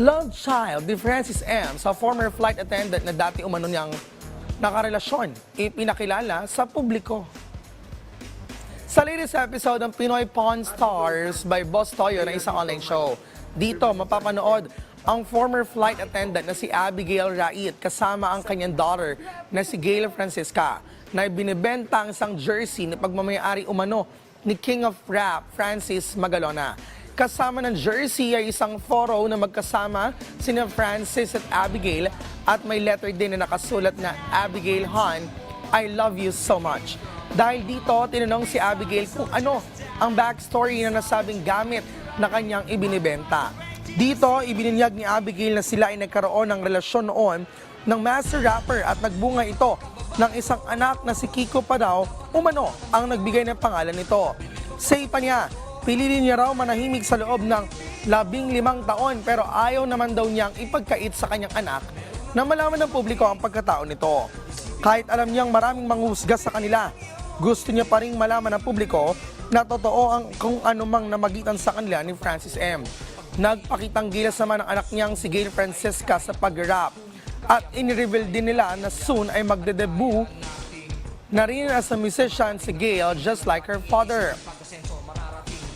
Love child ni Francis M. sa former flight attendant na dati umano niyang nakarelasyon, ipinakilala sa publiko. Sa latest episode ng Pinoy Pawn Stars by Boss Toyo na isang online show, dito mapapanood ang former flight attendant na si Abigail Rait kasama ang kanyang daughter na si Gail Francisca na binibenta ang isang jersey na pagmamayari umano ni King of Rap Francis Magalona. Kasama ng jersey ay isang photo na magkasama sina Francis at Abigail at may letter din na nakasulat na Abigail Han, I love you so much. Dahil dito, tinanong si Abigail kung ano ang backstory na nasabing gamit na kanyang ibinibenta. Dito, ibininyag ni Abigail na sila ay nagkaroon ng relasyon noon ng master rapper at nagbunga ito ng isang anak na si Kiko pa daw, umano ang nagbigay ng pangalan nito. Say pa niya, Pilili niya raw manahimik sa loob ng labing limang taon pero ayaw naman daw niyang ipagkait sa kanyang anak na malaman ng publiko ang pagkatao nito. Kahit alam niyang maraming manghusga sa kanila, gusto niya pa rin malaman ng publiko na totoo ang kung anumang namagitan sa kanila ni Francis M. Nagpakitang gilas naman ang anak niyang si Gail Francesca sa pag-rap at in-reveal din nila na soon ay magde-debut na rin as a musician si Gail just like her father.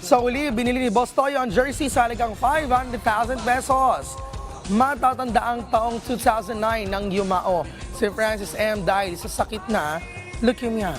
Sa uli, binili ni Boss Toyo ang jersey sa halagang 500,000 pesos. Matatanda ang taong 2009 ng yumao si Francis M. dahil sa sakit na leukemia.